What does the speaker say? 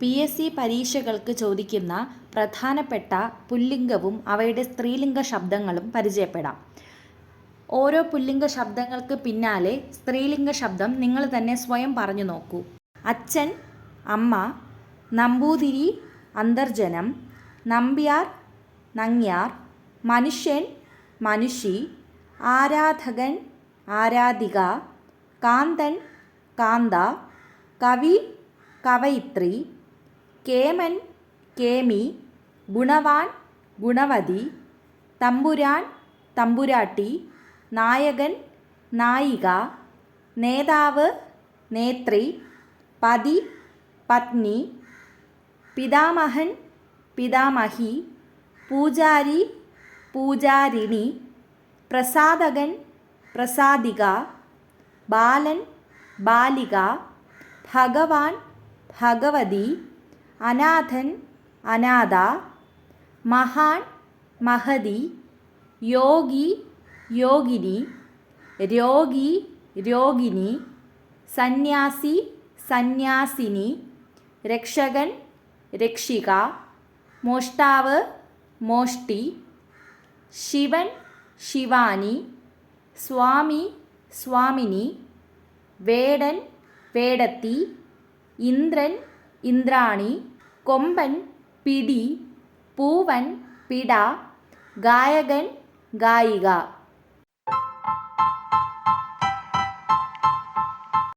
P S C പരീക്ഷകൾക്ക് ചോദിക്കുന്ന പ്രധാനപ്പെട്ട പുല്ലിംഗവും അവയുടെ സ്ത്രീലിംഗ ശബ്ദങ്ങളും പരിചയപ്പെടാം. ഓരോ പുല്ലിംഗ ശബ്ദങ്ങൾക്ക് പിന്നാലെ സ്ത്രീലിംഗ ശബ്ദം നിങ്ങൾ തന്നെ സ്വയം പറഞ്ഞു നോക്കൂ. അച്ഛൻ അമ്മ നമ്പൂതിരി അന്തർജനം നമ്പ്യാർ നങ്ങ്യാർ മനുഷ്യൻ മനുഷി ആരാധകൻ ആരാധിക കാന്തൻ കാന്ത കവി കവയിത്രി കേമൻ കേമി ഗുണവാൻ ഗുണവതി തമ്പുരാൻ തമ്പുരാട്ടി നായകൻ നായിക നേതാവ് നേത്രി പതി പത്നി പിതാമഹൻ പിതാമഹി പൂജാരി പൂജാരിണി പ്രസാദകൻ പ്രസാദിക ബാലൻ ബാലിക ഭഗവാൻ ഭഗവതി അനാഥൻ അനാഥ മഹാൻ മഹതി യോഗി യോഗിനി രോഗി രോഗിനി സന്യാസി സന്യാസിനി രക്ഷകൻ രക്ഷിക മോഷ്ടാവ് മോഷ്ടി ശിവൻ ശിവാനി സ്വാമി സ്വാമിനി വേടൻ വേടത്തി ഇന്ദ്രൻ ഇന്ദ്രാണി കൊമ്പൻ പിടി പൂവൻ പിട ഗായകൻ ഗായിക.